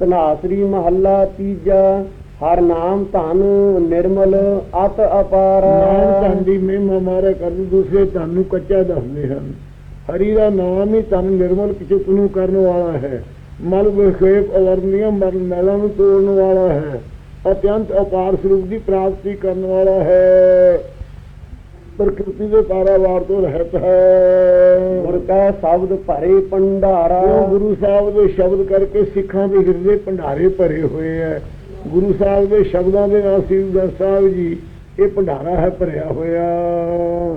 ਤਨਾਸਰੀ ਮਹੱਲਾ ਤੀਜਾ, ਹਰ ਨਾਮ ਧਨ ਨਿਰਮਲ, ਅਤ ਅਪਾਰ। ਨਾਮ ਧਨ ਦੀ ਮਹਿਮਾ ਮਾਰੇ ਕਰਦੇ ਦੂਸਰੇ ਧਨ ਨੂੰ ਕੱਚਾ ਦੱਸਦੇ ਹਨ। ਹਰੀ ਦਾ ਨਾਮ ਹੀ ਧਨ ਨਿਰਮਲ ਕਿਚਿਤ ਨੂੰ ਕਰਨ ਵਾਲਾ ਹੈ। ਮਲ ਵਿਖੇਪ ਅਵਰਨੀय ਮਲ ਮੈਲਾਂ ਨੂੰ ਤੋੜਨ ਵਾਲਾ ਹੈ। ਅਤਿਅੰਤ ਅਪਾਰ ਸਰੂਪ ਦੀ ਪ੍ਰਾਪਤੀ ਕਰਨ ਵਾਲਾ ਹੈ। ਪ੍ਰਕਿਰਤੀ ਦੇ ਪਾਰਾਵਾਰ ਤੋਂ ਰਹਿਤ ਹੈ। ਗੁਰ ਕੈ ਸ਼ਬਦ ਭਰੇ ਭੰਡਾਰਾ। ਗੁਰੂ ਸਾਹਿਬ ਦੇ ਸ਼ਬਦ ਕਰਕੇ ਸਿੱਖਾਂ ਦੇ ਹਿਰਦੇ ਭੰਡਾਰੇ ਭਰੇ ਹੋਏ ਹੈ। ਗੁਰੂ ਸਾਹਿਬ ਦੇ ਸ਼ਬਦਾਂ ਦੇ ਨਾਲ ਸ੍ਰੀ ਗੁਰੂ ਗ੍ਰੰਥ ਸਾਹਿਬ ਜੀ ਇਹ ਭੰਡਾਰਾ ਹੈ ਭਰਿਆ ਹੋਇਆ।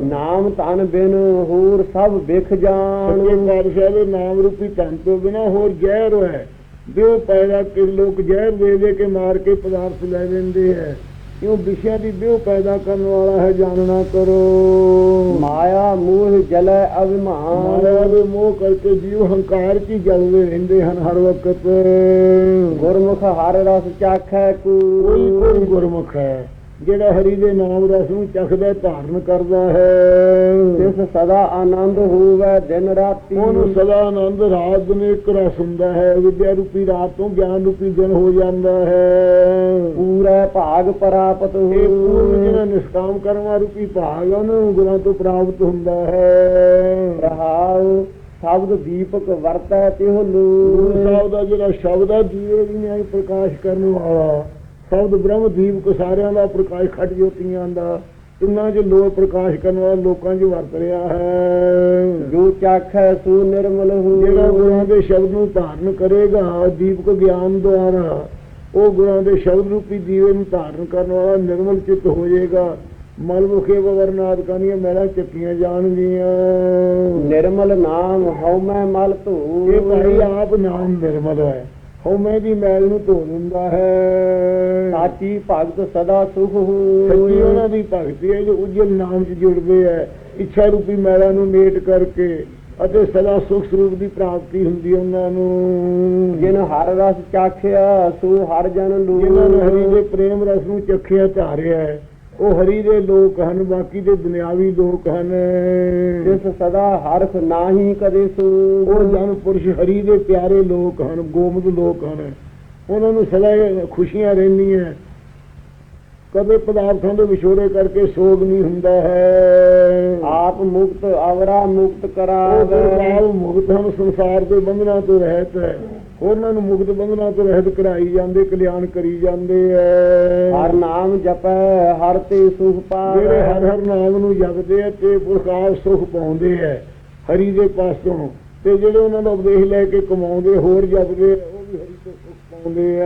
ਨਾਮ ਧਨ ਬਿਨ ਹੋਰ ਸਭ ਵਿਖ ਜਾਣ। ਸੱਚੇ ਪਾਤਸ਼ਾਹ ਦੇ ਨਾਮ ਰੂਪੀ ਧਨ ਤੋਂ ਬਿਨਾ ਹੋਰ ਜ਼ਹਿਰ ਹੈ। ਬਿਉ ਪੈਦਾ ਕਿ ਲੋਕ ਜ਼ਹਿਰ ਦੇ ਦੇ ਕੇ ਮਾਰ ਕੇ ਪਦਾਰਥ ਲੈ ਲੈਂਦੇ ਹੈ। ਕਿਉਂ ਵਿਸ਼ਿਆਂ ਦੀ ਬਿਉ ਪੈਦਾ ਕਰਨ ਵਾਲਾ ਹੈ ਜਾਣਨਾ ਕਰੋ। ਮਾਇਆ ਮੋਹ ਜਲੈ ਅਭਿਮਾਨ। ਮਾਇਆ ਦੇ ਮੋਹ ਕਰਕੇ ਜੀਵ ਹੰਕਾਰ ਹੀ ਜਲਦੇ ਰਹਿੰਦੇ ਹਨ ਹਰ ਵਕਤ। ਗੁਰਮੁਖ ਹਰ ਰਸ ਚਾਖੈ ਕੋਈ ਕੋਈ ਕੂ ਗੁਰਮੁਖ ਹੈ। ਜਿਹੜਾ ਹਰੀ ਦੇ ਨਾਮ ਰਸ ਨੂੰ ਚਖਦਾ ਧਾਰਨ ਕਰਦਾ ਹੈ। ਤਿਸ ਸਦਾ ਆਨੰਦ ਹੋਵੇ ਦਿਨ ਰਾਤੀ ਉਹਨੂੰ ਸਦਾ ਆਨੰਦ ਰਾਤ ਦਿਨ ਇੱਕ ਰਸ ਹੁੰਦਾ ਹੈ ਵਿਦਿਆ ਰੂਪੀ ਰਾਤ ਤੋਂ ਗਿਆਨ ਰੂਪੀ ਦਿਨ ਹੋ ਜਾਂਦਾ ਹੈ। ਪੂਰਾ ਭਾਗ ਪ੍ਰਾਪਤ ਇਹ ਪੂਰਨ ਜਿਹੜਾ ਨਿਸ਼ਕਾਮ ਕਰਮਾ ਰੂਪੀ ਭਾਗ ਉਹਨੂੰ ਗੁਰਾਂ ਤੋਂ ਪ੍ਰਾਪਤ ਹੁੰਦਾ ਹੈ। ਰਹਾਉ ਸ਼ਬਦ ਦੀਪਕ ਵਰਤੈ ਤਿਹੁ ਗੁਰੂ ਲੂ ਸਾਹਿਬ ਦਾ ਜਿਹੜਾ ਸ਼ਬਦ ਹੈ ਦੀਵੇ ਦੀ ਨਿਆਈ ਪ੍ਰਕਾਸ਼ ਕਰਨ ਵਾਲਾ ਸ਼ਬਦ ਬ੍ਰਹਮ ਦੀਪਕ ਸਾਰਿਆਂ ਦਾ ਪ੍ਰਕਾਸ਼ ਖਟ ਜੋਤੀਆਂ ਦਾ ਤਿੰਨਾਂ 'ਚ ਲੋਕ ਪ੍ਰਕਾਸ਼ ਕਰਨ ਵਾਲਾ ਲੋਕਾਂ 'ਚ ਵਰਤ ਰਿਹਾ ਹੈ। ਜੋ ਚਾਖੈ ਸੂ ਨਿਰਮਲ ਜਿਹੜਾ ਗੁਰਾਂ ਹੋ ਦੇ ਸ਼ਬਦ ਨੂੰ ਧਾਰਨ ਕਰੇਗਾ ਦੀਪਕ ਗਿਆਨ ਦੁਆਰਾ ਉਹ ਗੁਰਾਂ ਦੇ ਸ਼ਬਦ ਰੂਪੀ ਦੀਵੇ ਨੂੰ ਧਾਰਨ ਕਰਨ ਵਾਲਾ ਨਿਰਮਲ ਚਿੱਤ ਹੋ ਜਾਏਗਾ। ਮਲ ਮੁਖੇ ਵਰਨਾਦ ਕਾਨੀਆਂ ਮੈਲਾਂ ਚੱਕੀਆਂ ਜਾਣਗੀਆਂ। ਨਿਰਮਲ ਨਾਮ ਹਉ ਮੈਂ ਮਲ ਧੂ। ਇਹ ਭਾਈ ਆਪ ਨਾਮ ਨਿਰਮਲ ਹੈ। ਹਉਮੈ ਦੀ ਮੈਲ ਨੂੰ ਧੋ ਦਿੰਦਾ ਹੈ। ਸਾਚੀ ਭਗਤ ਸਦਾ ਸੁਖ ਸੱਚੀ ਉਹਨਾਂ ਹੋਏ ਦੀ ਭਗਤੀ ਹੈ ਜੋ ਉਜਲ ਨਾਮ 'ਚ ਜੁੜਦੇ ਹੈ। ਇੱਛਾ ਰੂਪੀ ਮੈਲਾਂ ਨੂੰ ਮੇਟ ਕਰਕੇ ਅਤੇ ਸਦਾ ਸੁਖ ਸਰੂਪ ਦੀ ਪ੍ਰਾਪਤੀ ਹੁੰਦੀ ਹੈ ਉਹਨਾਂ ਨੂੰ। ਜਿਨ ਹਰ ਰਸ ਚਾਖਿਆ ਸੂ ਹਰ ਜਨ ਲੂ। ਜਿਨ੍ਹਾਂ ਨੇ ਹਰੀ ਦੇ ਪ੍ਰੇਮ ਰਸ ਨੂੰ ਚੱਖਿਆ ਧਾਰਿਆ ਹੈ। ਉਹ ਹਰੀ ਦੇ ਲੋਕ ਹਨ ਬਾਕੀ ਦੇ ਦੁਨਿਆਵੀ ਲੋਕ ਹਨ। ਜਿਸ ਸਦਾ ਹਰਖ ਨਾਹੀ ਕਦੇ ਸੂ। ਉਹ ਜਨ ਪੁਰਸ਼ ਹਰੀ ਦੇ ਪਿਆਰੇ ਲੋਕ ਹਨ ਗੋਮਦ ਲੋਕ ਹਨ। ਉਹਨਾਂ ਨੂੰ ਸਦਾ ਖੁਸ਼ੀਆਂ ਰਹਿੰਦੀਆਂ। ਕਦੇ ਪਦਾਰਥਾਂ ਦੇ ਵਿਛੋੜੇ ਕਰਕੇ ਸੋਗ ਨਹੀਂ ਹੁੰਦਾ ਹੈ। ਆਪ ਮੁਕਤ ਅਵਰਾ ਮੁਕਤ ਉਹ ਕਰਾਵੇ ਗੁਰਬਾਲ ਮੁਕਤ ਹਨ ਸੰਸਾਰ ਦੇ ਬੰਧਨਾਂ ਤੋਂ ਰਹਿਤ ਹੈ। ਉਹਨਾਂ ਨੂੰ ਮੁਕਤ ਬੰਧਨਾਂ ਤੋਂ ਰਹਿਤ ਕਰਾਈ ਜਾਂਦੇ ਕਲਿਆਣ ਕਰੀ ਜਾਂਦੇ ਹੈ। ਹਰ ਨਾਮ ਜਪੈ ਹਰ ਤੇ ਸੁਖ ਜਿਹੜੇ ਹਰ ਪਾਵੇ ਹਰ ਨਾਮ ਨੂੰ ਜਪਦੇ ਆ ਤੇ ਪੁਰਖਾਰ ਸੁਖ ਪਾਉਂਦੇ ਆ ਹਰੀ ਦੇ ਪਾਸੋਂ ਤੇ ਜਿਹੜੇ ਉਹਨਾਂ ਦਾ ਉਪਦੇਸ਼ ਲੈ ਕੇ ਕਮਾਉਂਦੇ ਹੋਰ ਜਪਦੇ ਉਹ ਹਰੀ ਤੋਂ ਸੁਖ ਪਾਉਂਦੇ ਆ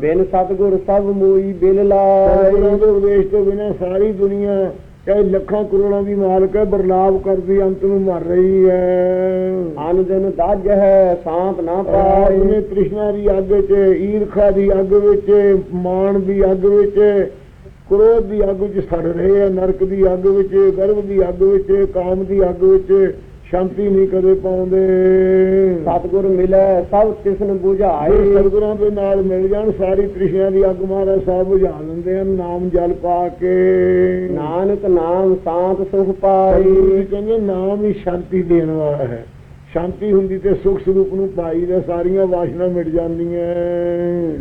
ਬਿਨ ਸਤਗੁਰ ਸਭ ਮੋਈ ਬਿਲ ਲਾਏ। ਸਤਿਗੁਰਾਂ ਦੇ ਉਪਦੇਸ਼ ਤੋਂ ਬਿਨਾਂ ਸਾਰੀ ਦੁਨੀਆ ਚਾਹੇ ਲੱਖਾਂ ਕਰੋੜਾਂ ਦੀ ਮਾਲਕ ਹੈ ਬਰਲਾਪ ਕਰਦੀ ਅੰਤ ਨੂੰ ਮਰ ਰਹੀ ਹੈ। ਅਨ ਦਿਨ ਦੱਜ ਹੈ ਸਾਂਤ ਨਾ ਪਾਏ। ਤ੍ਰਿਸ਼ਨਾ ਦੀ ਅੱਗ ਵਿੱਚ ਈਰਖਾ ਦੀ ਅੱਗ ਵਿੱਚ ਮਾਣ ਦੀ ਅੱਗ ਵਿੱਚ ਕ੍ਰੋਧ ਦੀ ਅੱਗ ਵਿੱਚ ਸੜ ਰਹੇ ਆ ਨਰਕ ਦੀ ਅੱਗ ਵਿੱਚ ਗਰਭ ਦੀ ਅੱਗ ਵਿੱਚ ਕਾਮ ਦੀ ਅੱਗ ਵਿੱਚ। ਸ਼ਾਂਤੀ ਨਹੀਂ ਕਦੇ ਪਾਉਂਦੇ। ਸਤਗੁਰ ਮਿਲੈ ਸਭ ਤਿਸਨ ਜੇ 부ਝਾਏ ਸਤਿਗੁਰਾਂ ਦੇ ਨਾਲ ਮਿਲ ਜਾਣ ਸਾਰੀ ਤ੍ਰਿਸ਼ਨਾ ਦੀ ਅੱਗ ਮਹਾਰਾਜ ਸਾਹਿਬ ਬੁਝਾ ਲੈਂਦੇ ਹਨ ਨਾਮ ਜਲ ਪਾ ਕੇ। ਨਾਨਕ ਨਾਮ ਸਾਂਤ ਸੁਖ ਜੀ ਕਹਿੰਦੇ ਨਾਮ ਹੀ ਸ਼ਾਂਤੀ ਦੇਣ ਵਾਲਾ ਹੈ। ਸ਼ਾਂਤੀ ਹੁੰਦੀ ਤੇ ਸੁਖ ਸਰੂਪ ਨੂੰ ਪਾਈ ਦਾ ਸਾਰੀਆਂ ਵਾਸ਼ਨਾ ਮਿਟ ਜਾਂਦੀਆਂ